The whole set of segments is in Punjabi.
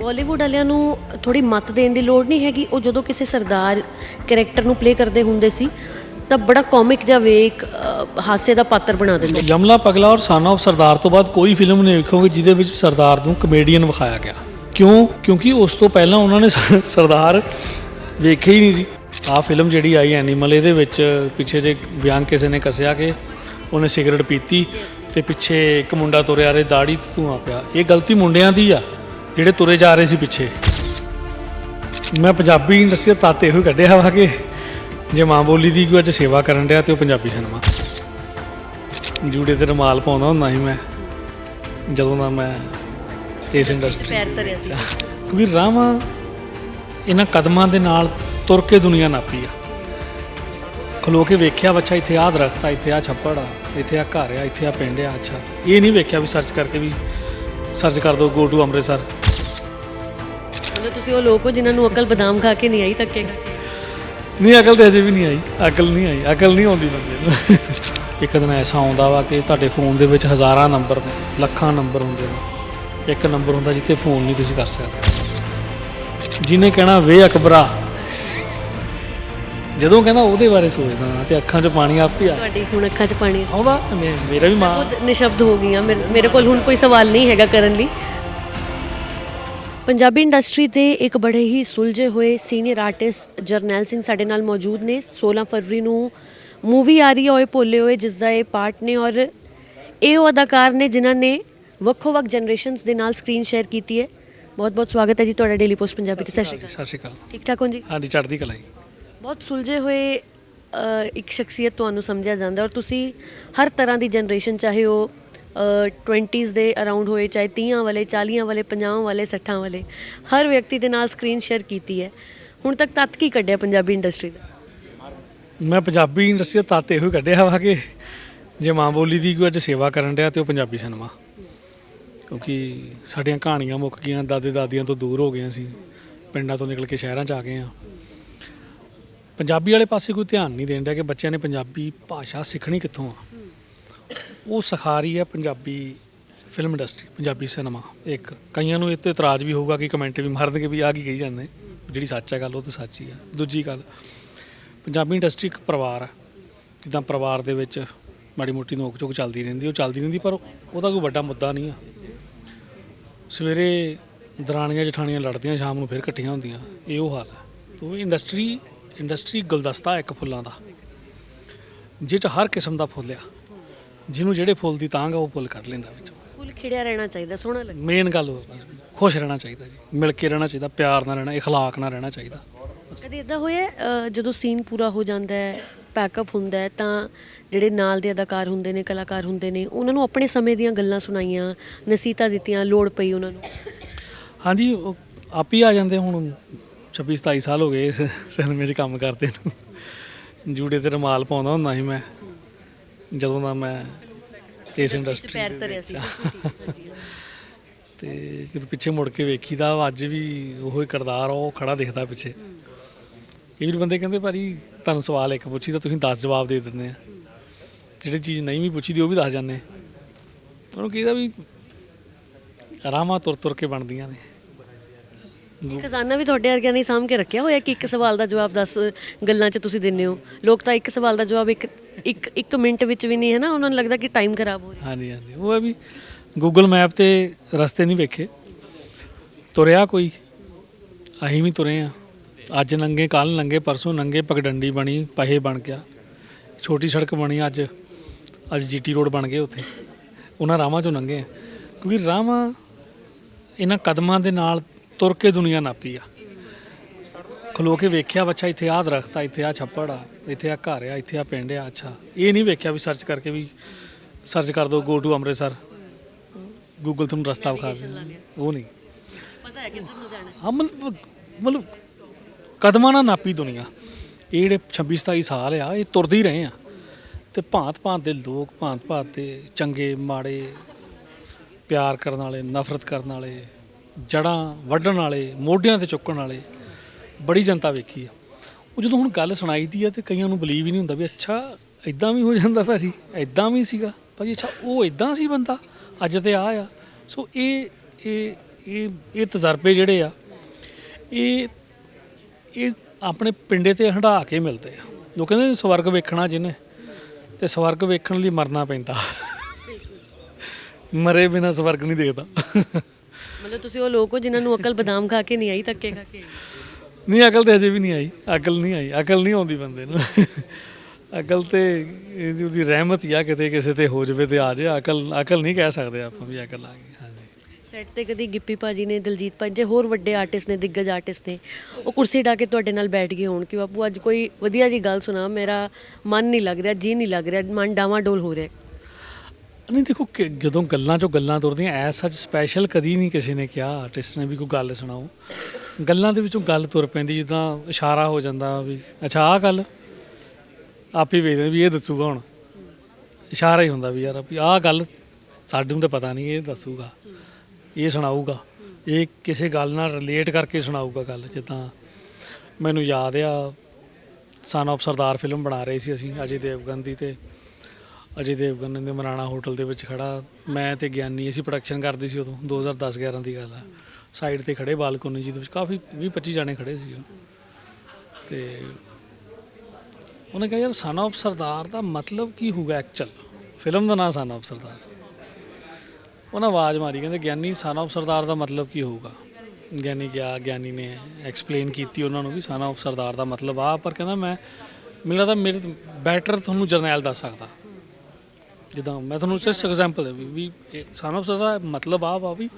ਬਾਲੀਵੁੱਡ ਵਾਲਿਆਂ ਨੂੰ ਥੋੜੀ ਮੱਤ ਦੇਣ ਦੀ ਲੋੜ ਨਹੀਂ ਹੈਗੀ। ਉਹ ਜਦੋਂ ਕਿਸੇ ਸਰਦਾਰ ਕੈਰੈਕਟਰ ਨੂੰ ਪਲੇ ਕਰਦੇ ਹੁੰਦੇ ਸੀ, ਤਾਂ ਬੜਾ ਕਾਮਿਕ ਜਿਹਾ ਵੇਕ ਇੱਕ ਹਾਸੇ ਦਾ ਪਾਤਰ ਬਣਾ ਦਿੰਦੇ। ਯਮਲਾ ਪਗਲਾ ਔਰ ਸਾਨਾ ਆਫ ਸਰਦਾਰ ਤੋਂ ਬਾਅਦ ਕੋਈ ਫਿਲਮ ਨਹੀਂ ਵੇਖੋਗੇ ਜਿਹਦੇ ਵਿੱਚ ਸਰਦਾਰ ਨੂੰ ਕਮੇਡੀਅਨ ਵਿਖਾਇਆ ਗਿਆ। ਕਿਉਂ? ਕਿਉਂਕਿ ਉਸ ਤੋਂ ਪਹਿਲਾਂ ਉਹਨਾਂ ਨੇ ਸਰਦਾਰ ਵੇਖਿਆ ਹੀ ਨਹੀਂ ਸੀ। ਆਹ ਫਿਲਮ ਜਿਹੜੀ ਆਈ ਐਨੀਮਲ ਇਹਦੇ ਵਿੱਚ ਪਿੱਛੇ ਜੇ ਵਿਅੰਗ ਕਿਸੇ ਨੇ ਕੱਸਿਆ ਕਿ ਉਹਨੇ ਸਿਗਰਟ ਪੀਤੀ ਤੇ ਪਿੱਛੇ ਇੱਕ ਮੁੰਡਾ ਤੁਰਿਆ ਰੇ ਦਾੜੀ ਤੇ ਪਿਆ। ਇਹ ਗਲਤੀ ਮੁੰਡਿਆਂ ਦੀ ਆ। ਜਿਹੜੇ ਤੁਰੇ ਜਾ ਰਹੇ ਸੀ ਪਿੱਛੇ। ਮੈਂ ਪੰਜਾਬੀ ਇੰਡਸਟਰੀ ਦਾ ਤੱਤ ਇਹੋ ਹੀ ਕੱਢਿਆ ਵਾ ਕਿ ਜੇ ਮਾਂ ਬੋਲੀ ਦੀ ਕੋਈ ਅੱਜ ਸੇਵਾ ਕਰਨ ਡਿਆ ਤੇ ਉਹ ਪੰਜਾਬੀ ਸਿਨੇਮਾ। ਜੂੜੇ ਤੇ ਰਮਾਲ ਪਾਉਂਦਾ ਹੁੰਦਾ ਸੀ ਮੈਂ ਜਦੋਂ ਦਾ ਮੈਂ ਇਸ ਇੰਡਸਟਰੀ ਪੈਰ ਧਰਿਆ ਸੀ। ਕਿਉਂਕਿ ਰਾਵਾਂ ਇਹਨਾਂ ਕਦਮਾਂ ਦੇ ਨਾਲ ਤੁਰ ਕੇ ਦੁਨੀਆ ਨਾਪੀ ਆ। ਖਲੋ ਕੇ ਵੇਖਿਆ ਬੱਚਾ ਇੱਥੇ ਆਹ ਦਰਖਤ ਆ ਇੱਥੇ ਆ ਛੱਪੜ ਆ ਇੱਥੇ ਆ ਘਰ ਆ ਇੱਥੇ ਆ ਪਿੰਡ ਆ ਅੱਛਾ। ਇਹ ਨਹੀਂ ਵੇਖਿਆ ਵੀ ਸਰਚ ਕਰਕੇ ਵੀ ਸਰਚ ਕਰ ਦੋ ਗੋ ਟੂ ਅੰਮ੍ਰਿਤਸਰ। ਤੁਸੀਂ ਉਹ ਲੋਕ ਹੋ ਜਿਨ੍ਹਾਂ ਨੂੰ ਅਕਲ ਬਦਾਮ ਖਾ ਕੇ ਨਹੀਂ ਆਈ ਕੇ ਨਹੀਂ ਅਕਲ ਤੇ ਅਜੇ ਵੀ ਨਹੀਂ ਆਈ। ਅਕਲ ਨਹੀਂ ਆਈ। ਅਕਲ ਨਹੀਂ ਆਉਂਦੀ ਬੰਦੇ ਨੂੰ। ਇੱਕ ਦਿਨ ਐਸਾ ਆਉਂਦਾ ਵਾ ਕਿ ਤੁਹਾਡੇ ਫੋਨ ਦੇ ਵਿੱਚ ਹਜ਼ਾਰਾਂ ਨੰਬਰ ਨੇ ਲੱਖਾਂ ਨੰਬਰ ਹੁੰਦੇ ਨੇ। ਇੱਕ ਨੰਬਰ ਹੁੰਦਾ ਜਿੱਥੇ ਫੋਨ ਨਹੀਂ ਤੁਸੀਂ ਕਰ ਸਕਦੇ। ਜਿਹਨੇ ਕਹਿਣਾ ਵੇ ਅਕਬਰਾ। ਜਦੋਂ ਕਹਿੰਦਾ ਉਹਦੇ ਬਾਰੇ ਸੋਚਦਾ ਤੇ ਅੱਖਾਂ 'ਚ ਪਾਣੀ ਆਪ ਹੀ ਆ ਤੁਹਾਡੀ ਹੁਣ ਅੱਖਾਂ 'ਚ ਪਾਣੀ ਆਉਂਦਾ। ਮੇਰਾ ਵੀ ਮਾਂ ਨਿਸ਼ਬਦ ਹੋ ਗਈਆਂ ਮੇਰੇ ਕੋਲ ਹੁਣ ਕੋਈ ਸਵਾਲ ਨਹੀਂ ਹੈਗਾ ਕਰਨ ਲਈ। ਪੰਜਾਬੀ ਇੰਡਸਟਰੀ ਦੇ ਇੱਕ ਬੜੇ ਹੀ ਸੁਲਝੇ ਹੋਏ ਸੀਨੀਅਰ ਆਰਟਿਸਟ ਜਰਨੈਲ ਸਿੰਘ ਸਾਡੇ ਨਾਲ ਮੌਜੂਦ ਨੇ। 16 ਫਰਵਰੀ ਨੂੰ ਮੂਵੀ ਆ ਰਹੀ ਹੈ ਓਏ ਭੋਲੇ ਹੋਏ ਜਿਸ ਦਾ ਇਹ ਪਾਰਟ ਨੇ ਔਰ ਇਹ ਉਹ ਅਦਾਕਾਰ ਨੇ ਜਿਨ੍ਹਾਂ ਨੇ ਵੱਖੋ ਵੱਖ ਜਨਰੇਸ਼ਨਸ ਦੇ ਨਾਲ ਸਕਰੀਨ ਸ਼ੇਅਰ ਕੀਤੀ ਹੈ। ਬਹੁਤ ਬਹੁਤ ਸਵਾਗਤ ਹੈ ਜੀ ਤੁਹਾਡਾ ਡੇਲੀ ਪੋਸਟ ਪੰਜਾਬੀ ਤੇ। ਸਤਿ ਸ਼੍ਰੀ ਅਕਾਲ। ਸਤਿ ਸ਼੍ਰੀ ਅਕਾਲ। ਠੀਕ ਠਾਕ ਹੋ ਜੀ? ਹਾਂਜੀ ਚੜ੍ਹਦੀ ਕਲਾ ਜੀ। ਬਹੁਤ ਸੁਲਝੇ ਹੋਏ ਇੱਕ ਸ਼ਖਸੀਅਤ ਤੁਹਾਨੂੰ ਸਮਝਿਆ ਜਾਂਦਾ ਔਰ ਤੁਸੀਂ ਹਰ ਤਰ੍ਹਾਂ ਦੀ ਜਨਰੇਸ਼ਨ ਚਾਹੇ ਉਹ 20s ਦੇ ਅਰਾਊਂਡ ਹੋਏ, ਚਾਹੇ 30 ਵਾਲੇ 40 ਵਾਲੇ 50 ਵਾਲੇ 60 ਵਾਲੇ, ਹਰ ਵਿਅਕਤੀ ਦੇ ਨਾਲ ਸਕਰੀਨ ਸ਼ੇਅਰ ਕੀਤੀ ਹੈ। ਹੁਣ ਤੱਕ ਤੱਤ ਕੀ ਕੱਢਿਆ ਪੰਜਾਬੀ ਇੰਡਸਟਰੀ ਦਾ? ਮੈਂ ਪੰਜਾਬੀ ਇੰਡਸਟਰੀ ਦਾ ਤੱਤ ਇਹੋ ਹੀ ਕੱਢਿਆ ਵਾ ਕਿ ਜੇ ਮਾਂ ਬੋਲੀ ਦੀ ਕੋਈ ਅੱਜ ਸੇਵਾ ਕਰਨ ਡਿਆ ਤੇ ਉਹ ਪੰਜਾਬੀ ਸਿਨੇਮਾ ਕਿਉਂਕਿ ਸਾਡੀਆਂ ਕਹਾਣੀਆਂ ਮੁੱਕ ਗਈਆਂ, ਦਾਦੇ ਦਾਦੀਆਂ ਤੋਂ ਦੂਰ ਹੋ ਗਏ ਅਸੀਂ, ਪਿੰਡਾਂ ਤੋਂ ਨਿਕਲ ਕੇ ਸ਼ਹਿਰਾਂ 'ਚ ਆ ਗਏ ਆ ਪੰਜਾਬੀ ਵਾਲੇ ਪਾਸੇ ਕੋਈ ਧਿਆਨ ਨਹੀਂ ਦੇਣ ਡਿਆ ਕਿ ਬੱਚਿਆਂ ਨੇ ਪੰਜਾਬੀ ਭਾਸ਼ਾ ਸਿੱਖਣੀ ਕਿੱਥੋਂ ਆ? ਉਹ ਸਿਖਾ ਰਹੀ ਹੈ Punjabi film industry Punjabi cinema ਇੱਕ, ਕਈਆਂ ਨੂੰ ਇਹ ਤੇ ਇਤਰਾਜ਼ ਵੀ ਹੋਊਗਾ ਕਿ ਕਮੈਂਟ ਵੀ ਮਾਰਨਗੇ ਵੀ ਆ ਕੀ ਕਹੀ ਜਾਂਦੇ। ਜਿਹੜੀ ਸੱਚ ਹੈ ਗੱਲ, ਉਹ ਤਾਂ ਸੱਚ ਹੀ ਹੈ। ਦੂਜੀ ਗੱਲ, ਪੰਜਾਬੀ ਇੰਡਸਟਰੀ ਇੱਕ ਪਰਿਵਾਰ ਹੈ। ਜਿੱਦਾਂ ਪਰਿਵਾਰ ਦੇ ਵਿੱਚ ਮਾੜੀ ਮੋਟੀ ਨੋਕ ਝੋਕ ਚੱਲਦੀ ਰਹਿੰਦੀ, ਉਹ ਚੱਲਦੀ ਰਹਿੰਦੀ, ਪਰ ਉਹਦਾ ਕੋਈ ਵੱਡਾ ਮੁੱਦਾ ਨਹੀਂ ਆ। ਸਵੇਰੇ ਦਰਾਣੀਆਂ ਜਠਾਣੀਆਂ ਲੜਦੀਆਂ, ਸ਼ਾਮ ਨੂੰ ਫਿਰ ਇਕੱਠੀਆਂ ਹੁੰਦੀਆਂ। ਇਹ ਉਹ ਹਾਲ ਹੈ। ਉਹ ਇੰਡਸਟਰੀ ਇੰਡਸਟਰੀ ਗੁਲਦਸਤਾ ਇੱਕ ਫੁੱਲਾਂ ਦਾ। ਜਿਹ 'ਚ ਹਰ ਕਿਸਮ ਦਾ ਫੁੱਲ ਆ। ਜਿਹਨੂੰ ਜਿਹੜੇ ਫੁੱਲ ਦੀ ਤਾਂਗ ਆ ਉਹ ਫੁੱਲ ਕੱਢ ਲੈਂਦਾ ਵਿੱਚੋਂ। ਫੁੱਲ ਖਿੜਿਆ ਰਹਿਣਾ ਚਾਹੀਦਾ ਸੋਹਣਾ ਲੱਗੇ ਮੇਨ ਗੱਲ ਉਹ ਬਸ ਖੁਸ਼ ਰਹਿਣਾ ਚਾਹੀਦਾ ਜੀ ਮਿਲ ਕੇ ਰਹਿਣਾ ਚਾਹੀਦਾ ਪਿਆਰ ਨਾਲ ਰਹਿਣਾ ਇਖਲਾਕ ਨਾਲ ਰਹਿਣਾ ਚਾਹੀਦਾ। ਕਦੇ ਇਦਾਂ ਹੋਇਆ ਅ, ਜਦੋਂ ਸੀਨ ਪੂਰਾ ਹੋ ਜਾਂਦਾ ਹੈ ਪੈਕਅਪ ਹੁੰਦਾ ਹੈ ਤਾਂ ਜਿਹੜੇ ਨਾਲ ਦੇ ਅਦਾਕਾਰ ਹੁੰਦੇ ਨੇ ਕਲਾਕਾਰ ਹੁੰਦੇ ਨੇ ਉਹਨਾਂ ਨੂੰ ਆਪਣੇ ਸਮੇਂ ਦੀਆਂ ਗੱਲਾਂ ਸੁਣਾਈਆਂ ਨਸੀਹਤਾਂ ਦਿੱਤੀਆਂ ਲੋੜ ਪਈ ਉਹਨਾਂ ਨੂੰ? ਹਾਂਜੀ ਉਹ ਆਪ ਹੀ ਆ ਜਾਂਦੇ ਹੁਣ 26 27 ਸਾਲ ਹੋ ਗਏ ਇਸ ਸਿਨੇਮੇ 'ਚ ਕੰਮ ਕਰਦੇ ਨੂੰ। ਜੂੜੇ ਤੇ ਰਮਾਲ ਪਾਉਂਦਾ ਹੁੰਦਾ ਸੀ ਮੈਂ। ਜਦੋਂ ਦਾ ਮੈਂ ਇਸ ਇੰਡਸਟਰੀ ਪੈਰ ਧਰਿਆ ਸੀ। ਤੇ ਜਦੋਂ ਪਿੱਛੇ ਮੁੜ ਕੇ ਵੇਖੀਦਾ ਅੱਜ ਵੀ ਉਹੋ ਹੀ ਕਰਦਾਰ ਉਹ ਖੜਾ ਦਿਖਦਾ ਪਿੱਛੇ। ਇਹ ਵੀ ਬੰਦੇ ਕਹਿੰਦੇ ਭਾਜੀ ਤੁਹਾਨੂੰ ਸਵਾਲ ਇੱਕ ਪੁੱਛੀ ਤਾਂ ਤੁਸੀਂ 10 ਜਵਾਬ ਦੇ ਦਿੰਦੇ ਆ। ਜਿਹੜੀ ਚੀਜ਼ ਨਹੀਂ ਵੀ ਪੁੱਛੀ ਦੀ ਉਹ ਵੀ ਦੱਸ ਜਾਂਦੇ ਉਹਨੂੰ ਕਹੀਦਾ ਵੀ ਆਰਾਮਾ ਤੁਰ ਤੁਰ ਕੇ ਬਣਦੀਆਂ ਨੇ। ਇਹ ਖਜ਼ਾਨਾ ਵੀ ਤੁਹਾਡੇ ਵਰਗਿਆਂ ਨੇ ਸਾਂਭ ਕੇ ਰੱਖਿਆ ਹੋਇਆ ਕਿ ਇੱਕ ਸਵਾਲ ਦਾ ਜਵਾਬ 10 ਗੱਲਾਂ 'ਚ ਤੁਸੀਂ ਦਿੰਦੇ ਹੋ? ਲੋਕ ਤਾਂ ਇੱਕ ਸਵਾਲ ਦਾ ਜਵਾਬ ਇੱਕ ਇੱਕ ਇੱਕ ਮਿੰਟ ਵਿੱਚ ਵੀ ਨਹੀਂ ਹੈ ਨਾ ਉਹਨਾਂ ਨੂੰ ਲੱਗਦਾ ਕਿ ਟਾਈਮ ਖਰਾਬ ਹੋ ਰਿਹਾ। ਹਾਂਜੀ ਹਾਂਜੀ। ਉਹ ਹੈ ਵੀ ਗੂਗਲ ਮੈਪ ਤੇ ਰਸਤੇ ਨਹੀਂ ਵੇਖੇ। ਤੁਰਿਆ ਕੋਈ? ਅਸੀਂ ਵੀ ਤੁਰੇ ਆ ਅੱਜ ਨੰਗੇ ਕੱਲ ਨੰਗੇ ਪਰਸੋਂ ਨੰਗੇ ਪਗਡੰਡੀ ਬਣੀ ਪਹੇ ਬਣ ਗਿਆ। ਛੋਟੀ ਸੜਕ ਬਣੀ ਅੱਜ। ਅੱਜ ਜੀਟੀ ਰੋਡ ਬਣ ਗਏ ਉੱਥੇ। ਉਹਨਾਂ ਰਾਵਾਂ ਚੋਂ ਲੰਘੇ ਆ ਕਿਉਂਕਿ ਰਾਵਾਂ ਇਹਨਾਂ ਕਦਮਾਂ ਦੇ ਨਾਲ ਤੁਰ ਕੇ ਦੁਨੀਆ ਨਾਪੀ ਆ। ਖਲੋ ਕੇ ਵੇਖਿਆ ਬੱਚਾ ਇੱਥੇ ਆਹ ਦਰਖਤ ਆ ਇੱਥੇ ਆ ਛੱਪੜ ਆ ਇੱਥੇ ਆ ਘਰ ਆ ਇੱਥੇ ਆ ਪਿੰਡ ਆ ਅੱਛਾ। ਇਹ ਨਹੀਂ ਵੇਖਿਆ ਵੀ ਸਰਚ ਕਰਕੇ ਵੀ ਸਰਚ ਕਰ ਦੋ ਗੋ ਟੂ ਅੰਮ੍ਰਿਤਸਰ। ਗੂਗਲ ਤੁਹਾਨੂੰ ਰਸਤਾ ਵਿਖਾ ਦੇ ਉਹ ਨਹੀਂ। ਪਤਾ ਹੈ ਕਿੱਧਰ ਨੂੰ ਜਾਣਾ ਹਾਂ। ਮਤਲਬ ਮਤਲਬ ਕਦਮਾਂ ਨਾਲ ਨਾਪੀ ਦੁਨੀਆ। ਇਹ ਜਿਹੜੇ 26 27 ਸਾਲ ਆ ਇਹ ਤੁਰਦੇ ਹੀ ਰਹੇ ਆ। ਤੇ ਭਾਂਤ ਭਾਂਤ ਦੇ ਲੋਕ ਭਾਂਤ ਭਾਂਤ ਦੇ ਚੰਗੇ ਮਾੜੇ ਪਿਆਰ ਕਰਨ ਵਾਲੇ ਨਫ਼ਰਤ ਕਰਨ ਵਾਲੇ ਜੜਾਂ ਵੱਢਣ ਵਾਲੇ ਮੋਢਿਆਂ ਤੇ ਚੁੱਕਣ ਵਾਲੇ ਬੜੀ ਜਨਤਾ ਵੇਖੀ ਆ। ਉਹ ਜਦੋਂ ਹੁਣ ਗੱਲ ਸੁਣਾਈ ਦੀ ਆ ਤੇ ਕਈਆਂ ਨੂੰ ਬਲੀਵ ਹੀ ਨਹੀਂ ਹੁੰਦਾ ਵੀ ਅੱਛਾ ਇਦਾਂ ਵੀ ਹੋ ਜਾਂਦਾ ਭਾਜੀ ਇਦਾਂ ਵੀ ਸੀਗਾ। ਭਾਜੀ ਅੱਛਾ ਉਹ ਇਦਾਂ ਸੀ ਬੰਦਾ ਅੱਜ ਤੇ ਆ ਆ। ਸੋ ਇਹ ਇਹ ਇਹ ਇਹ ਤਜਰਬੇ ਜਿਹੜੇ ਆ ਇਹ ਇਹ ਆਪਣੇ ਪਿੰਡੇ ਤੇ ਹੰਢਾ ਕੇ ਮਿਲਦੇ ਆ। ਲੋਕ ਕਹਿੰਦੇ ਨੇ ਸਵਰਗ ਵੇਖਣਾ ਜਿਹਨੇ ਤੇ ਸਵਰਗ ਵੇਖਣ ਲਈ ਮਰਨਾ ਪੈਂਦਾ। ਮਰੇ ਬਿਨਾ ਸਵਰਗ ਨਹੀਂ ਦੇਖਦਾ। ਮਤਲਬ ਤੁਸੀਂ ਉਹ ਲੋਕ ਹੋ ਜਿਨ੍ਹਾਂ ਨੂੰ ਅਕਲ ਬਦਾਮ ਖਾ ਕੇ ਨਹੀਂ ਆਈ ਧੱਕੇ ਖਾ ਕੇ। ਨਹੀਂ ਅਕਲ ਤੇ ਅਜੇ ਵੀ ਨਹੀਂ ਆਈ। ਅਕਲ ਨਹੀਂ ਆਈ। ਅਕਲ ਨਹੀਂ ਆਉਂਦੀ ਬੰਦੇ ਨੂੰ। ਅਕਲ ਤੇ ਇਹਦੀ ਉਹਦੀ ਰਹਿਮਤ ਹੀ ਆ ਕਿਤੇ ਕਿਸੇ ਤੇ ਹੋ ਜਾਵੇ ਤੇ ਆ ਜਾਏ। ਅਕਲ ਅਕਲ ਨਹੀਂ ਕਹਿ ਸਕਦੇ ਆਪਾਂ ਵੀ ਅਕਲ ਆ ਗਈ। ਹਾਂਜੀ। ਸੈੱਟ ਤੇ ਕਦੀ ਗਿੱਪੀ ਭਾਜੀ ਨੇ ਦਿਲਜੀਤ ਭਾਜੀ ਜੇ ਹੋਰ ਵੱਡੇ ਆਰਟਿਸਟ ਨੇ ਦਿੱਗਜ ਆਰਟਿਸਟ ਨੇ ਉਹ ਕੁਰਸੀ ਢਾ ਕੇ ਤੁਹਾਡੇ ਨਾਲ ਬੈਠ ਗਏ ਹੋਣ ਕਿ ਬਾਪੂ ਅੱਜ ਕੋਈ ਵਧੀਆ ਜੀ ਗੱਲ ਸੁਣਾ ਮੇਰਾ ਮਨ ਨਹੀਂ ਲੱਗ ਰਿਹਾ ਜੀ ਨਹੀਂ ਲੱਗ ਰਿਹਾ ਮਨ ਡਾਵਾਂ ਡੋਲ ਹੋ ਰਿਹਾ। ਨਹੀਂ, ਦੇਖੋ ਕਿ ਜਦੋਂ ਗੱਲਾਂ ਚੋਂ ਗੱਲਾਂ ਤੁਰਦੀਆਂ ਐ ਸੱਚ ਸਪੈਸ਼ਲ ਕਦੀ ਨਹੀਂ ਕਿਸੇ ਨੇ ਕਿਹਾ ਆਰਟਿਸਟ ਨੇ ਵੀ ਕੋਈ ਗੱਲ ਸੁਣਾਓ। ਗੱਲਾਂ ਦੇ ਵਿੱਚੋਂ ਗੱਲ ਤੁਰ ਪੈਂਦੀ, ਜਿੱਦਾਂ ਇਸ਼ਾਰਾ ਹੋ ਜਾਂਦਾ ਵੀ, ਅੱਛਾ, ਆਹ ਗੱਲ ਆਪ ਹੀ ਵੇਖਦੇ ਵੀ ਇਹ ਦੱਸੂਗਾ ਹੁਣ। ਇਸ਼ਾਰਾ ਹੀ ਹੁੰਦਾ ਵੀ ਯਾਰ, ਵੀ ਆਹ ਗੱਲ ਸਾਡੇ ਨੂੰ ਤਾਂ ਪਤਾ ਨਹੀਂ, ਇਹ ਦੱਸੂਗਾ, ਇਹ ਸੁਣਾਊਗਾ, ਇਹ ਕਿਸੇ ਗੱਲ ਨਾਲ ਰਿਲੇਟ ਕਰਕੇ ਸੁਣਾਊਗਾ ਗੱਲ, ਜਿੱਦਾਂ ਮੈਨੂੰ ਯਾਦ ਆ ਸਨ ਆਫ ਸਰਦਾਰ ਫਿਲਮ ਬਣਾ ਰਹੇ ਸੀ ਅਸੀਂ, ਅਜੇ ਦੇਵਗਨ ਦੀ ਤੇ ਅਜੇ ਦੇਵਗਨ ਦੇ ਮਰਾਣਾ ਹੋਟਲ ਦੇ ਵਿੱਚ ਖੜਾ। ਮੈਂ ਤੇ ਗਿਆਨੀ, ਅਸੀਂ ਪ੍ਰੋਡਕਸ਼ਨ ਕਰਦੇ ਸੀ ਉਦੋਂ 2010 11 ਦੀ ਗੱਲ ਆ। ਸਾਈਡ ਤੇ ਖੜੇ ਬਾਲਕੋਨੀ ਜੀ ਦੇ ਵਿੱਚ ਕਾਫੀ 20 25 ਜਾਣੇ ਖੜੇ ਸੀ ਉਹ। ਤੇ ਉਹਨੇ ਕਿਹਾ, ਯਾਰ ਸਨ ਆਫ ਸਰਦਾਰ ਦਾ ਮਤਲਬ ਕੀ ਹੋਊਗਾ ਐਕਚੁਅਲ ਫਿਲਮ ਦਾ ਨਾਮ ਸਨ ਆਫ ਸਰਦਾਰ ਉਹਨਾਂ ਆਵਾਜ਼ ਮਾਰੀ, ਕਹਿੰਦੇ, ਗਿਆਨੀ ਸਨ ਆਫ ਸਰਦਾਰ ਦਾ ਮਤਲਬ ਕੀ ਹੋਊਗਾ? ਗਿਆਨੀ ਗਿਆ ਗਿਆਨੀ ਨੇ ਐਕਸਪਲੇਨ ਕੀਤੀ ਉਹਨਾਂ ਨੂੰ ਵੀ ਸਨ ਆਫ ਸਰਦਾਰ ਦਾ ਮਤਲਬ ਆ, ਪਰ ਕਹਿੰਦਾ, ਮੈਂ, ਮੈਨੂੰ ਲੱਗਦਾ ਮੇਰੇ ਬੈਟਰ ਤੁਹਾਨੂੰ ਜਰਨੈਲ ਦੱਸ ਸਕਦਾ। ਜਿੱਦਾਂ ਮੈਂ ਤੁਹਾਨੂੰ ਸਿਰਫ example we we son of ਸਰਦਾਰ ਦਾ ਮਤਲਬ ਆ ਵਾ ਵੀ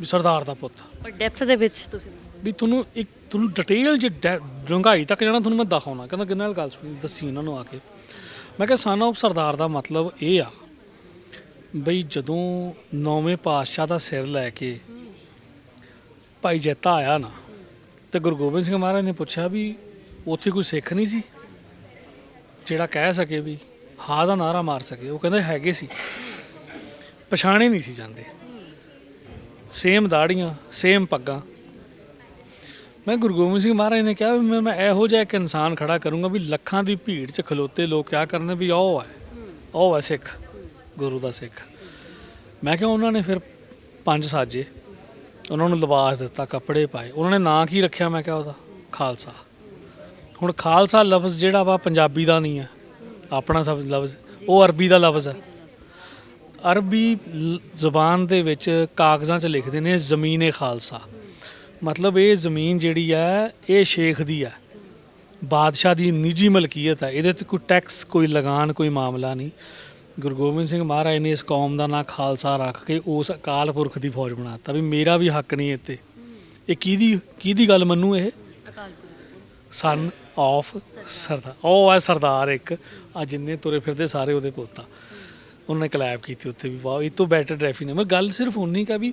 ਵੀ ਸਰਦਾਰ ਦਾ ਪੁੱਤ। ਪਰ ਡੈਪਥ ਦੇ ਵਿੱਚ ਤੁਸੀਂ ਵੀ ਤੁਹਾਨੂੰ ਇੱਕ ਤੁਹਾਨੂੰ ਡਿਟੇਲ ਡੈ- ਡੂੰਘਾਈ ਤੱਕ ਜਾਣਾ ਤੁਹਾਨੂੰ ਮੈਂ ਦਿਖਾਉਣਾ। ਕਹਿੰਦਾ ਕਿੰਨਾ ਗੱਲ ਸੁਣੀ ਦੱਸੀ ਉਹਨਾਂ ਨੂੰ ਆ ਕੇ। ਮੈਂ ਕਿਹਾ ਸਨ ਆਫ ਸਰਦਾਰ ਦਾ ਮਤਲਬ ਇਹ ਆ ਬਈ ਜਦੋਂ ਨੌਵੇਂ ਪਾਤਸ਼ਾਹ ਦਾ ਸਿਰ ਲੈ ਕੇ ਭਾਈ ਜੈਤਾ ਆਇਆ ਨਾ ਤੇ ਗੁਰੂ ਗੋਬਿੰਦ ਸਿੰਘ ਮਹਾਰਾਜ ਨੇ ਪੁੱਛਿਆ ਵੀ ਉੱਥੇ ਕੋਈ ਸਿੱਖ ਨਹੀਂ ਸੀ? ਜਿਹੜਾ ਕਹਿ ਸਕੇ ਵੀ ਹਾਂ ਦਾ ਨਾਰਾ ਮਾਰ ਸਕੇ, ਉਹ ਕਹਿੰਦੇ ਹੈਗੇ ਸੀ। ਪਛਾਣੇ ਨਹੀਂ ਸੀ ਜਾਂਦੇ। ਸੇਮ ਦਾੜੀਆਂ, ਸੇਮ ਪੱਗਾਂ। ਮੈਂ ਗੁਰੂ ਗੋਬਿੰਦ ਸਿੰਘ ਮਹਾਰਾਜ ਨੇ ਕਿਹਾ ਵੀ ਮੈਂ ਮੈਂ ਇਹੋ ਜਿਹਾ ਇੱਕ ਇਨਸਾਨ ਖੜਾ ਕਰੂੰਗਾ ਵੀ ਲੱਖਾਂ ਦੀ ਭੀੜ 'ਚ ਖਲੋਤੇ ਲੋਕ ਕਿਆ ਕਰਨ ਵੀ ਉਹ ਹੈ। ਉਹ ਹੈ ਸਿੱਖ, ਗੁਰੂ ਦਾ ਸਿੱਖ। ਮੈਂ ਕਿਹਾ ਉਹਨਾਂ ਨੇ ਫਿਰ ਪੰਜ ਸਾਜੇ, ਉਹਨਾਂ ਨੂੰ ਲਿਬਾਸ ਦਿੱਤਾ, ਕੱਪੜੇ ਪਾਏ। ਉਹਨਾਂ ਨੇ ਨਾਂ ਕੀ ਰੱਖਿਆ? ਮੈਂ ਕਿਹਾ ਉਹਦਾ ਖਾਲਸਾ। ਹੁਣ ਖਾਲਸਾ ਲਫ਼ਜ਼ ਜਿਹੜਾ ਵਾ ਪੰਜਾਬੀ ਦਾ ਨਹੀਂ ਹੈ। ਆਪਣਾ ਸਭ ਲਫ਼ਜ਼ ਉਹ ਅਰਬੀ ਦਾ ਲਫ਼ਜ਼ ਹੈ ਅਰਬੀ ਜ਼ੁਬਾਨ ਦੇ ਵਿੱਚ ਕਾਗਜ਼ਾਂ 'ਚ ਲਿਖਦੇ ਨੇ ਜ਼ਮੀਨ-ਏ ਖਾਲਸਾ। ਮਤਲਬ ਇਹ ਜ਼ਮੀਨ ਜਿਹੜੀ ਹੈ ਇਹ ਸ਼ੇਖ ਦੀ ਹੈ ਬਾਦਸ਼ਾਹ ਦੀ ਨਿੱਜੀ ਮਲਕੀਅਤ ਹੈ ਇਹਦੇ ਤੇ ਕੋਈ ਟੈਕਸ ਕੋਈ ਲਗਾਨ ਕੋਈ ਮਾਮਲਾ ਨਹੀਂ। ਗੁਰੂ ਗੋਬਿੰਦ ਸਿੰਘ ਮਹਾਰਾਜ ਨੇ ਇਸ ਕੌਮ ਦਾ ਨਾਂ ਖਾਲਸਾ ਰੱਖ ਕੇ ਉਸ ਅਕਾਲ ਪੁਰਖ ਦੀ ਫੌਜ ਬਣਾਤਾ ਵੀ ਮੇਰਾ ਵੀ ਹੱਕ ਨਹੀਂ ਇੱਥੇ। ਇਹ ਕਿਹਦੀ ਕਿਹਦੀ ਗੱਲ ਮੰਨੂ ਇਹ? ਅਕਾਲ ਸਨ ਆਫ ਸਰਦਾਰ ਉਹ ਹੈ ਸਰਦਾਰ ਇੱਕ। ਆ ਜਿੰਨੇ ਤੁਰੇ ਫਿਰਦੇ ਸਾਰੇ ਉਹਦੇ ਪੋਤਾ। ਉਹਨਾਂ ਕਲੈਪ ਕੀਤੀ ਉੱਥੇ ਵੀ ਵਾਹ ਇਹ ਤੋਂ ਬੈਟਰ ਡੈਫੀ ਨੇ। ਮੈਂ ਗੱਲ ਸਿਰਫ ਉਨੀ ਕਾ ਵੀ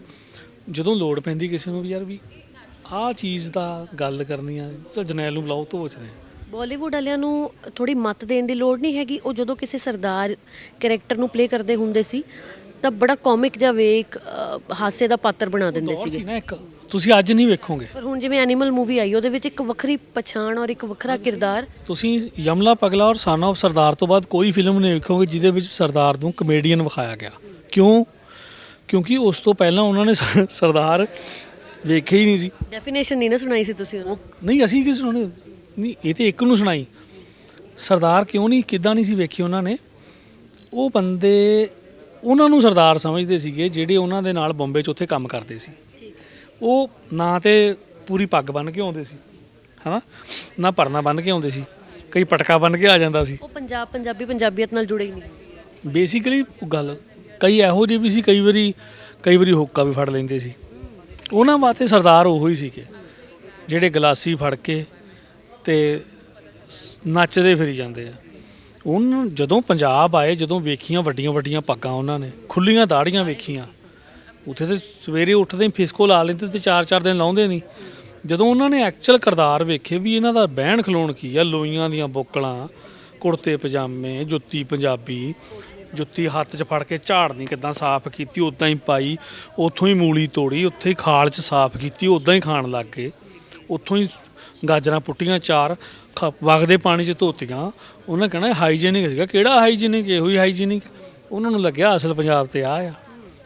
ਜਦੋਂ ਲੋੜ ਪੈਂਦੀ ਕਿਸੇ ਨੂੰ ਵੀ ਯਾਰ ਵੀ ਆਹ ਚੀਜ਼ ਦਾ ਗੱਲ ਕਰਨੀ ਆ ਤਾਂ ਜਰਨੈਲ ਨੂੰ ਬੁਲਾਓ ਧੋਚਦੇ ਬਾਲੀਵੁੱਡ ਵਾਲਿਆਂ ਨੂੰ ਥੋੜੀ ਮੱਤ ਦੇਣ ਦੀ ਲੋੜ ਨਹੀਂ ਹੈਗੀ। ਉਹ ਜਦੋਂ ਕਿਸੇ ਸਰਦਾਰ ਕੈਰੈਕਟਰ ਨੂੰ ਪਲੇ ਕਰਦੇ ਹੁੰਦੇ ਸੀ ਤਾਂ ਬੜਾ ਕਾਮਿਕ ਜਿਹਾ ਵੇ ਇੱਕ ਅਹ, ਹਾਸੇ ਦਾ ਪਾਤਰ ਬਣਾ ਦਿੰਦੇ ਦੌਰ ਸੀਗੇ। ਸੀ ਨਾ ਇੱਕ। ਤੁਸੀਂ ਅੱਜ ਨਹੀਂ ਵੇਖੋਗੇ। ਪਰ ਹੁਣ ਜਿਵੇਂ ਐਨੀਮਲ ਮੂਵੀ ਆਈ ਉਹਦੇ ਵਿੱਚ ਇੱਕ ਵੱਖਰੀ ਪਛਾਣ ਔਰ ਇੱਕ ਵੱਖਰਾ ਕਿਰਦਾਰ। ਤੁਸੀਂ ਯਮਲਾ ਪਗਲਾ ਔਰ ਸਨ ਆਫ ਸਰਦਾਰ ਤੋਂ ਬਾਅਦ ਕੋਈ ਫਿਲਮ ਨਹੀਂ ਵੇਖੋਗੇ ਜਿਹਦੇ ਵਿੱਚ ਸਰਦਾਰ ਨੂੰ ਕਮੇਡੀਅਨ ਵਿਖਾਇਆ ਗਿਆ। ਕਿਉਂ? ਕਿਉਂਕਿ ਉਸ ਤੋਂ ਪਹਿਲਾਂ ਉਹਨਾਂ ਨੇ ਸਰਦਾਰ ਵੇਖੇ ਹੀ ਨਹੀਂ ਸੀ। ਡੈਫੀਨੇਸ਼ਨ ਨਹੀਂ ਨਾ ਸੁਣਾਈ ਸੀ ਤੁਸੀਂ ਉਹ ਨਹੀਂ ਅਸੀਂ ਕਿਸ ਸੁਣੇ ਨਹੀਂ ਇਹ ਤੇ ਇੱਕ ਨੂੰ ਸੁਣਾਈ। ਸਰਦਾਰ ਕਿਉਂ ਨਹੀਂ ਕਿੱਦਾਂ ਨਹੀਂ ਸੀ ਵੇਖੀ ਉਹਨਾਂ ਨੇ? ਉਹ ਬੰਦੇ ਉਹਨਾਂ ਨੂੰ ਸਰਦਾਰ ਸਮਝਦੇ ਸੀਗੇ ਜਿਹੜੇ ਉਹਨਾਂ ਦੇ ਨਾਲ ਬੰਬੇ 'ਚ ਉੱਥੇ ਕੰਮ ਕਰਦੇ ਸੀ। ਉਹ ਨਾ ਤੇ ਪੂਰੀ ਪੱਗ ਬੰਨ ਕੇ ਆਉਂਦੇ ਸੀ ਹਨਾ? ਨਾ ਪਰਨਾ ਬੰਨ ਕੇ ਆਉਂਦੇ ਸੀ ਕਈ ਪਟਕਾ ਬੰਨ ਕੇ ਆ ਜਾਂਦਾ ਸੀ। ਉਹ ਪੰਜਾਬ ਪੰਜਾਬੀ ਪੰਜਾਬੀਅਤ ਨਾਲ ਜੁੜੇ ਹੀ ਨਹੀਂ। ਬੇਸਿਕਲੀ ਉਹ ਗੱਲ ਕਈ ਇਹੋ ਜਿਹੇ ਵੀ ਸੀ ਕਈ ਵਾਰੀ ਕਈ ਵਾਰੀ ਹੁੱਕਾ ਵੀ ਫੜ ਲੈਂਦੇ ਸੀ। ਉਹਨਾਂ ਵਾਸਤੇ ਸਰਦਾਰ ਉਹੋ ਹੀ ਸੀਗੇ ਜਿਹੜੇ ਗਲਾਸੀ ਫੜ ਕੇ ਤੇ ਨੱਚਦੇ ਫਿਰੀ ਜਾਂਦੇ ਆ। ਉਹਨਾਂ ਜਦੋਂ ਪੰਜਾਬ ਆਏ ਜਦੋਂ ਵੇਖੀਆਂ ਵੱਡੀਆਂ ਵੱਡੀਆਂ ਪੱਗਾਂ ਉਹਨਾਂ ਨੇ ਖੁੱਲੀਆਂ ਦਾੜੀਆਂ ਵੇਖੀਆਂ ਉੱਥੇ ਤੇ ਸਵੇਰੇ ਉੱਠਦੇ ਹੀ ਫਿਸਕੋ ਲਾ ਲੈਂਦੇ ਤੇ ਚਾਰ ਚਾਰ ਦਿਨ ਲਾਉਂਦੇ ਨਹੀਂ। ਜਦੋਂ ਉਹਨਾਂ ਨੇ ਐਕਚੁਅਲ ਕਿਰਦਾਰ ਵੇਖੇ ਵੀ ਇਹਨਾਂ ਦਾ ਬਹਿਣ ਖਲੋਣ ਕੀ ਆ, ਲੋਈਆਂ ਦੀਆਂ ਬੋਕਲਾਂ, ਕੁੜਤੇ, ਪਜਾਮੇ, ਜੁੱਤੀ ਪੰਜਾਬੀ, ਜੁੱਤੀ ਹੱਥ 'ਚ ਫੜ ਕੇ ਝਾੜਨੀ ਕਿਦਾਂ ਸਾਫ਼ ਕੀਤੀ ਉਦਾਂ ਹੀ ਪਾਈ, ਉੱਥੋਂ ਹੀ ਮੂਲੀ ਤੋੜੀ, ਉੱਥੇ ਹੀ ਖਾਲ 'ਚ ਸਾਫ਼ ਕੀਤੀ ਉਦਾਂ ਹੀ ਖਾਣ ਲੱਗ ਗਏ। ਉੱਥੋਂ ਹੀ ਗਾਜਰਾਂ ਪੁੱਟੀਆਂ ਚਾਰ, ਖ- ਵਗਦੇ ਪਾਣੀ 'ਚ ਧੋਤੀਆਂ। ਉਹਨਾਂ ਕਹਿਣਾ ਹਾਈਜੀਨਿਕ ਸੀਗਾ। ਕਿਹੜਾ ਹਾਈਜੀਨਿਕ ਇਹੋ ਹੀ ਹਾਈਜੀਨਿਕ ਉਹਨਾਂ ਨੂੰ ਲੱਗਿਆ ਅਸਲ ਪੰਜਾਬ ਤੇ ਆ ਆ।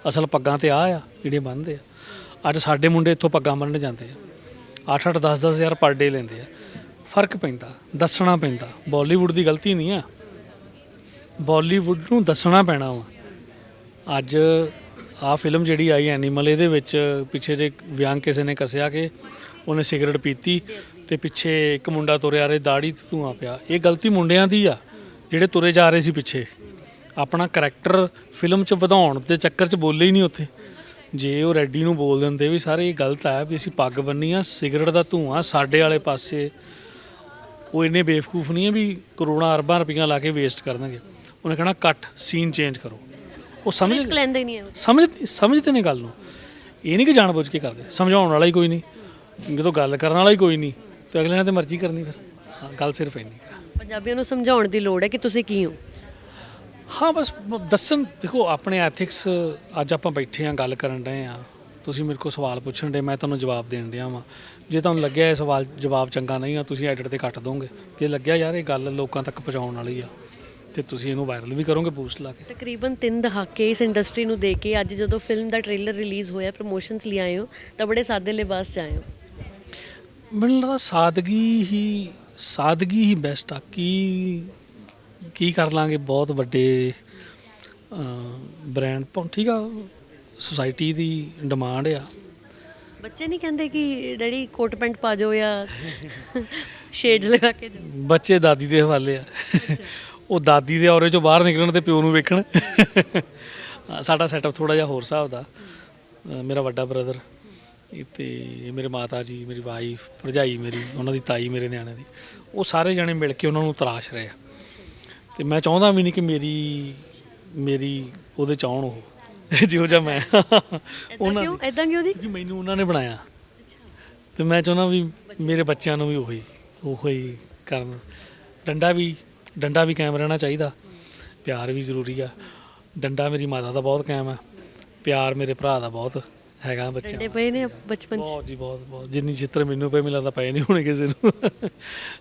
ਅਸਲ ਪੱਗਾਂ ਤੇ ਆ ਆ ਜਿਹੜੇ ਬੰਨਦੇ ਆ। ਅੱਜ ਸਾਡੇ ਮੁੰਡੇ ਇੱਥੋਂ ਪੱਗਾਂ ਬੰਨ੍ਹਣ ਜਾਂਦੇ ਆ। 8-8 10-10 ਹਜ਼ਾਰ ਪਰ ਡੇ ਲੈਂਦੇ ਆ। ਫ਼ਰਕ ਪੈਂਦਾ, ਦੱਸਣਾ ਪੈਂਦਾ। ਬਾਲੀਵੁੱਡ ਦੀ ਗਲਤੀ ਨਹੀਂ ਆ। ਬਾਲੀਵੁੱਡ ਨੂੰ ਦੱਸਣਾ ਪੈਣਾ ਵਾ। ਅੱਜ ਆ ਫਿਲਮ ਜਿਹੜੀ ਆਈ ਐਨੀਮਲ, ਇਹਦੇ ਵਿੱਚ ਪਿੱਛੇ ਜੇ ਵਿਅੰਗ ਕਿਸੇ ਨੇ ਕੱਸਿਆ ਕਿ ਉਹਨੇ ਸਿਗਰਟ ਪੀਤੀ ਤੇ ਪਿੱਛੇ ਇੱਕ ਮੁੰਡਾ ਤੁਰਿਆ ਰੇ ਦਾੜੀ ਤੇ ਧੂਆਂ ਪਿਆ। ਇਹ ਗਲਤੀ ਮੁੰਡਿਆਂ ਦੀ ਆ, ਜਿਹੜੇ ਤੁਰੇ ਜਾ ਰਹੇ ਸੀ ਪਿੱਛੇ। ਆਪਣਾ ਕਰੈਕਟਰ ਫਿਲਮ 'ਚ ਵਧਾਉਣ ਦੇ ਚੱਕਰ 'ਚ ਬੋਲੇ ਹੀ ਨਹੀਂ ਉੱਥੇ। ਜੇ ਉਹ ਰੈਡੀ ਨੂੰ ਬੋਲ ਦਿੰਦੇ ਵੀ ਸਾਰੇ ਇਹ ਗਲਤ ਹੈ ਵੀ ਅਸੀਂ ਪੱਗ ਬੰਨੀ ਆ ਸਿਗਰਟ ਦਾ ਧੂਆਂ ਸਾਡੇ ਵਾਲੇ ਪਾਸੇ। ਉਹ ਇੰਨੇ ਬੇਵਕੂਫ ਨਹੀਂ ਹੈ ਵੀ ਕਰੋੜਾਂ ਅਰਬਾਂ ਰੁਪਈਆ ਲਾ ਕੇ ਵੇਸਟ ਕਰਨਗੇ। ਉਹਨੇ ਕਹਿਣਾ ਕੱਟ ਸੀਨ ਚੇਂਜ ਕਰੋ। ਉਹ ਸਮਝ ਰਿਸਕ ਲੈਂਦੇ ਹੀ ਨਹੀਂ ਹੈ ਸਮਝ ਸਮਝਦੇ ਨੇ ਗੱਲ ਨੂੰ। ਇਹ ਨਹੀਂ ਕਿ ਜਾਣਬੁੱਝ ਕੇ ਕਰਦੇ। ਸਮਝਾਉਣ ਵਾਲਾ ਹੀ ਕੋਈ ਨਹੀਂ। ਜਦੋਂ ਗੱਲ ਕਰਨ ਵਾਲਾ ਹੀ ਕੋਈ ਨਹੀਂ। ਤੇ ਅਗਲੇ ਨੇ ਤੇ ਮਰਜ਼ੀ ਕਰਨੀ ਫਿਰ। ਗੱਲ ਸਿਰਫ ਇੰਨੀ। ਪੰਜਾਬੀਆਂ ਨੂੰ ਸਮਝਾਉਣ ਦੀ ਲੋੜ ਹੈ ਕਿ ਤੁਸੀਂ ਕੀ ਹੋ? ਹਾਂ ਬਸ ਦੱਸਣ ਦੇਖੋ ਆਪਣੇ ਐਥਿਕਸ ਅੱਜ ਆਪਾਂ ਬੈਠੇ ਆ ਗੱਲ ਕਰਨ ਡਏ ਆ। ਤੁਸੀਂ ਮੇਰੇ ਕੋਲ ਸਵਾਲ ਪੁੱਛਣ ਦੇ ਮੈਂ ਤੁਹਾਨੂੰ ਜਵਾਬ ਦੇਣ ਡਿਆ ਵਾਂ। ਜੇ ਤੁਹਾਨੂੰ ਲੱਗਿਆ ਇਹ ਸਵਾਲ ਜਵਾਬ ਚੰਗਾ ਨਹੀਂ ਆ ਤੁਸੀਂ ਐਡਿਟ ਤੇ ਕੱਟ ਦੋਗੇ। ਜੇ ਲੱਗਿਆ ਯਾਰ ਇਹ ਗੱਲ ਲੋਕਾਂ ਤੱਕ ਪਹੁੰਚਾਉਣ ਵਾਲੀ ਆ ਤੇ ਤੁਸੀਂ ਇਹਨੂੰ ਵਾਇਰਲ ਵੀ ਕਰੋਗੇ ਬੂਸਟ ਲਾ ਕੇ। ਤਕਰੀਬਨ 3 ਦਹਾਕੇ ਇਸ ਇੰਡਸਟਰੀ ਨੂੰ ਦੇਖ ਕੇ ਅੱਜ ਜਦੋਂ ਫਿਲਮ ਦਾ ਟ੍ਰੇਲਰ ਰਿਲੀਜ਼ ਹੋਇਆ ਪ੍ਰੋਮੋਸ਼ਨਸ ਲਈ ਆਏ ਹੋ ਤਾਂ ਬੜੇ ਸਾਦੇ ਲਿਬਾਸ 'ਚ ਆਏ ਹੋ। ਮੈਨੂੰ ਲੱਗਦਾ ਸਾਦਗੀ ਹੀ ਸਾਦਗੀ ਹੀ ਬੈਸਟ ਆ ਕੀ ਕੀ ਕਰ ਲਾਂਗੇ? ਬਹੁਤ ਵੱਡੇ ਬ੍ਰਾਂਡ ਪਰ ਠੀਕ ਆ ਸੁਸਾਇਟੀ ਦੀ ਡਿਮਾਂਡ ਆ। ਬੱਚੇ ਨਹੀਂ ਕਹਿੰਦੇ ਕਿ ਡੈਡੀ ਕੋਟ ਪੈਂਟ ਪਾ ਜਾਓ ਜਾਂ ਸ਼ੇਡਸ ਲਗਾ ਕੇ ਬੱਚੇ ਦਾਦੀ ਦੇ ਹਵਾਲੇ ਆ। ਉਹ ਦਾਦੀ ਦੇ ਔਰੇ ਚੋਂ ਬਾਹਰ ਨਿਕਲਣ ਤੇ ਪਿਓ ਨੂੰ ਵੇਖਣ। ਸਾਡਾ ਸੈਟਅਪ ਥੋੜਾ ਜਿਹਾ ਹੋਰ ਹਿਸਾਬ ਦਾ। ਮੇਰਾ ਵੱਡਾ ਬ੍ਰਦਰ ਤੇ ਮੇਰੇ ਮਾਤਾ ਜੀ ਮੇਰੀ ਵਾਈਫ ਭਰਜਾਈ ਮੇਰੀ ਉਹਨਾਂ ਦੀ ਤਾਈ ਮੇਰੇ ਨਿਆਣੇ ਦੀ। ਉਹ ਸਾਰੇ ਜਣੇ ਮਿਲ ਕੇ ਉਹਨਾਂ ਨੂੰ ਤਰਾਸ਼ ਰਹੇ ਆ। ਤੇ ਮੈਂ ਚਾਹੁੰਦਾ ਵੀ ਨਹੀਂ ਕਿ ਮੇਰੀ ਮੇਰੀ ਉਹਦੇ ਚਾਹਣ ਉਹ। ਜਿਹੋ ਜਿਹਾ ਮੈਂ। ਇਦਾਂ ਕਿਉਂ? ਇਦਾਂ ਕਿਉਂ ਜੀ? ਕਿਉਂਕਿ ਮੈਨੂੰ ਉਹਨਾਂ ਨੇ ਬਣਾਇਆ। ਤੇ ਮੈਂ ਚਾਹੁੰਦਾ ਵੀ ਮੇਰੇ ਬੱਚਿਆਂ ਨੂੰ ਵੀ ਉਹੀ ਉਹੀ ਕਰਨ। ਡੰਡਾ ਵੀ ਡੰਡਾ ਵੀ ਕਾਇਮ ਰਹਿਣਾ ਚਾਹੀਦਾ। ਪਿਆਰ ਵੀ ਜ਼ਰੂਰੀ ਆ। ਡੰਡਾ ਮੇਰੀ ਮਾਤਾ ਦਾ ਬਹੁਤ ਕਾਇਮ ਆ। ਪਿਆਰ ਮੇਰੇ ਭਰਾ ਦਾ ਬਹੁਤ। ਹੈਗਾ ਬੱਚਿਆਂ ਡੰਡੇ ਪਏ ਨੇ ਬਚਪਨ 'ਚ? ਬਹੁਤ ਜੀ ਬਹੁਤ ਬਹੁਤ। ਜਿੰਨੀ ਚਿੱਤਰ ਮੈਨੂੰ ਪਏ ਮੈਨੂੰ ਲੱਗਦਾ ਪਏ ਨਹੀਂ ਹੋਣੇ ਕਿਸੇ ਨੂੰ।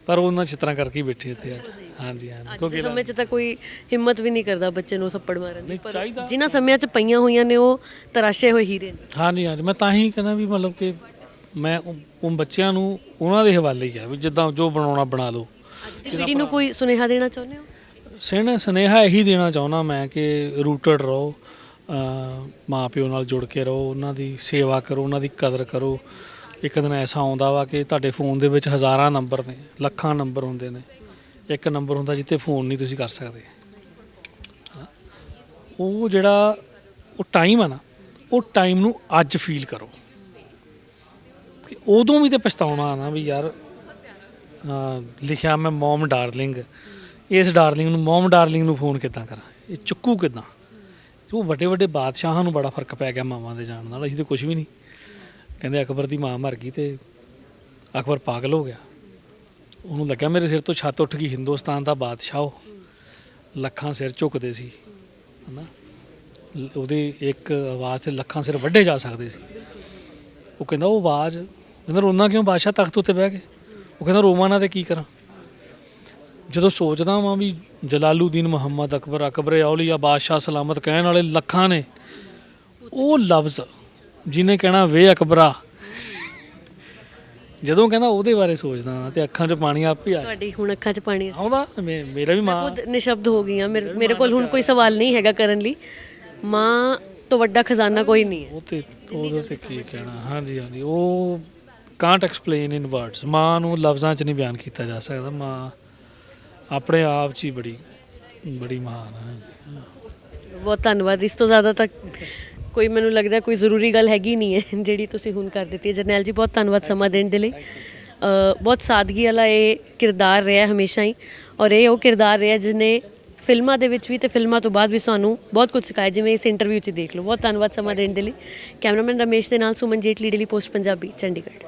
ਪਰ ਉਹਨਾਂ ਚਿੱਤਰਾਂ ਕਰਕੇ ਹੀ ਬੈਠੇ ਇੱਥੇ ਅੱਜ। ਹਾਂਜੀ ਹਾਂਜੀ। ਅੱਜ ਦੇ ਸਮੇਂ 'ਚ ਤਾਂ ਕੋਈ ਹਿੰਮਤ ਵੀ ਨਹੀਂ ਕਰਦਾ ਬੱਚੇ ਨੂੰ ਥੱਪੜ ਮਾਰਨ ਦੀ। ਨਹੀਂ ਪਰ ਚਾਹੀਦਾ। ਜਿਨ੍ਹਾਂ ਸਮਿਆਂ 'ਚ ਪਈਆਂ ਹੋਈਆਂ ਨੇ ਉਹ ਤਰਾਸ਼ੇ ਹੋਏ ਹੀਰੇ ਨੇ। ਹਾਂਜੀ ਹਾਂਜੀ। ਮੈਂ ਤਾਂ ਹੀ ਕਹਿੰਦਾ ਵੀ ਮਤਲਬ ਕਿ ਮੈਂ ਉਹ ਉਹ ਬੱਚਿਆਂ ਨੂੰ ਉਹਨਾਂ ਦੇ ਹਵਾਲੇ ਹੀ ਆ ਵੀ ਜਿੱਦਾਂ ਜੋ ਬਣਾਉਣਾ ਬਣਾ ਲਓ। ਅੱਜ ਦੀ ਪੀੜ੍ਹੀ ਨੂੰ ਕੋਈ ਸੁਨੇਹਾ ਦੇਣਾ ਚਾਹੁੰਦੇ ਹੋ? ਸਨ ਸੁਨੇਹਾ ਇਹੀ ਦੇਣਾ ਚਾਹੁੰਦਾ ਮੈਂ ਕਿ ਰੂਟਡ ਰਹੋ। ਮਾਂ ਪਿਓ ਨਾਲ ਜੁੜ ਕੇ ਰਹੋ, ਉਹਨਾਂ ਦੀ ਸੇਵਾ ਕਰੋ, ਉਹਨਾਂ ਦੀ ਕਦਰ ਕਰੋ। ਇੱਕ ਦਿਨ ਐਸਾ ਆਉਂਦਾ ਵਾ ਕਿ ਤੁਹਾਡੇ ਫੋਨ ਦੇ ਵਿੱਚ ਹਜ਼ਾਰਾਂ ਨੰਬਰ ਨੇ, ਲੱਖਾਂ ਨੰਬਰ ਹੁੰਦੇ ਨੇ। ਇੱਕ ਨੰਬਰ ਹੁੰਦਾ ਜਿੱਤੇ ਫੋਨ ਨਹੀਂ ਤੁਸੀਂ ਕਰ ਸਕਦੇ। ਹਨਾ? ਉਹ ਜਿਹੜਾ, ਉਹ ਟਾਈਮ ਆ ਨਾ, ਉਹ ਟਾਈਮ ਨੂੰ ਅੱਜ ਫੀਲ ਕਰੋ। ਕਿ ਉਦੋਂ ਵੀ ਤੇ ਪਛਤਾਉਣਾ ਨਾ ਵੀ ਯਾਰ ਲਿਖਿਆ ਮੈਂ ਮਮ ਡਾਰਲਿੰਗ ਇਸ ਡਾਰਲਿੰਗ ਨੂੰ ਮਮ ਡਾਰਲਿੰਗ ਨੂੰ ਫੋਨ ਕਿੱਦਾਂ ਕਰਾਂ? ਇਹ ਚੁੱਕੂ ਕਿੱਦਾਂ? ਉਹ ਵੱਡੇ ਵੱਡੇ ਬਾਦਸ਼ਾਹਾਂ ਨੂੰ ਬੜਾ ਫ਼ਰਕ ਪੈ ਗਿਆ ਮਾਵਾਂ ਦੇ ਜਾਣ ਨਾਲ, ਅਸੀਂ ਤੇ ਕੁਝ ਵੀ ਨਹੀਂ। ਕਹਿੰਦੇ ਅਕਬਰ ਦੀ ਮਾਂ ਮਰ ਗਈ ਤੇ ਅਕਬਰ ਪਾਗਲ ਹੋ ਗਿਆ। ਉਹਨੂੰ ਲੱਗਿਆ ਮੇਰੇ ਸਿਰ ਤੋਂ ਛੱਤ ਉੱਠ ਗਈ, ਹਿੰਦੁਸਤਾਨ ਦਾ ਬਾਦਸ਼ਾਹ ਉਹ। ਲੱਖਾਂ ਸਿਰ ਝੁਕਦੇ ਸੀ, ਹਨਾ? ਲ- ਉਹਦੇ ਇੱਕ ਆਵਾਜ਼ ਤੇ ਲੱਖਾਂ ਸਿਰ ਵੱਢੇ ਜਾ ਸਕਦੇ ਸੀ। ਉਹ ਕਹਿੰਦਾ, ਉਹ ਆਵਾਜ਼, ਕਹਿੰਦਾ ਰੋਣਾ ਕਿਉਂ ਬਾਦਸ਼ਾਹ ਤਖਤ ਉੱਤੇ ਬਹਿ ਕੇ ਉਹ ਕਹਿੰਦਾ, ਰੋਵਾਂ ਨਾ ਤੇ ਕੀ ਕਰਾਂ? ਜਦੋਂ ਸੋਚਦਾ ਵਾਂ ਵੀ ਜਲਾਲੂਦੀਨ ਮੁਹੰਮਦ ਅਕਬਰ ਅਕਬਰ ਔਲੀਆ ਬਾਦਸ਼ਾਹ ਸਲਾਮਤ ਕਹਿਣ ਵਾਲੇ ਲੱਖਾਂ ਨੇ ਉਹ ਲਫ਼ਜ਼ ਜਿਹਨੇ ਕਹਿਣਾ ਵੇ ਅਕਬਰਾ ਜਦੋਂ ਕਹਿੰਦਾ ਉਹਦੇ ਬਾਰੇ ਸੋਚਦਾ ਤੇ ਅੱਖਾਂ 'ਚ ਪਾਣੀ ਆਪ ਹੀ ਆ ਤੁਹਾਡੀ ਹੁਣ ਅੱਖਾਂ 'ਚ ਪਾਣੀ ਆ। ਆਉਂਦਾ? ਮੇ- ਮੇਰਾ ਵੀ ਮਾਂ ਖੁਦ ਨਿਸ਼ਬਦ ਹੋ ਗਈਆਂ ਮੇਰੇ ਮੇਰੇ ਕੋਲ ਹੁਣ ਕੋਈ ਸਵਾਲ ਨਹੀਂ ਹੈਗਾ ਕਰਨ ਲਈ। ਮਾਂ ਤੋਂ ਵੱਡਾ ਖਜ਼ਾਨਾ ਕੋਈ ਨਹੀਂ ਹੈ। ਉਹ ਤੇ ਉਹਦੇ ਤੇ ਕੀ ਕਹਿਣਾ? ਹਾਂਜੀ ਹਾਂਜੀ। ਉਹ ਕਾਂਟ ਐਕਸਪਲੇਨ ਇਨ ਵਰਡਸ ਮਾਂ ਨੂੰ ਲਫ਼ਜ਼ਾਂ 'ਚ ਨਹੀਂ ਬਿਆਨ ਕੀਤਾ ਜਾ ਸਕਦਾ। ਮਾਂ ਆਪਣੇ ਆਪ 'ਚ ਹੀ ਬੜੀ ਬੜੀ ਮਹਾਨ ਹੈ। ਬਹੁਤ ਧੰਨਵਾਦ। ਇਸ ਤੋਂ ਜ਼ਿਆਦਾ ਤਾਂ ਕੋਈ ਮੈਨੂੰ ਲੱਗਦਾ ਕੋਈ ਜ਼ਰੂਰੀ ਗੱਲ ਹੈਗੀ ਨਹੀਂ ਹੈ, ਜਿਹੜੀ ਤੁਸੀਂ ਹੁਣ ਕਰ ਦਿੱਤੀ ਹੈ। ਜਰਨੈਲ ਜੀ, ਬਹੁਤ ਧੰਨਵਾਦ ਸਮਾਂ ਦੇਣ ਦੇ ਲਈ। ਬਹੁਤ ਸਾਦਗੀ ਵਾਲਾ ਇਹ ਕਿਰਦਾਰ ਰਿਹਾ ਹਮੇਸ਼ਾ ਹੀ। ਔਰ ਇਹ ਉਹ ਕਿਰਦਾਰ ਰਿਹਾ ਜਿਸਨੇ ਫਿਲਮਾਂ ਦੇ ਵਿੱਚ ਵੀ ਤੇ ਫਿਲਮਾਂ ਤੋਂ ਬਾਅਦ ਵੀ ਸਾਨੂੰ ਬਹੁਤ ਕੁਝ ਸਿਖਾਇਆ। ਜਿਵੇਂ ਇਸ ਇੰਟਰਵਿਊ 'ਚ ਦੇਖ ਲਓ। ਬਹੁਤ ਧੰਨਵਾਦ ਸਮਾਂ ਦੇਣ ਦੇ ਲਈ। ਕੈਮਰਾਮੈਨ ਰਮੇਸ਼ ਦੇ ਨਾਲ ਸੁਮਨ ਜੇਟਲੀ ਡੇਲੀ ਪੋਸਟ ਪੰਜਾਬੀ, ਚੰਡੀਗੜ੍ਹ।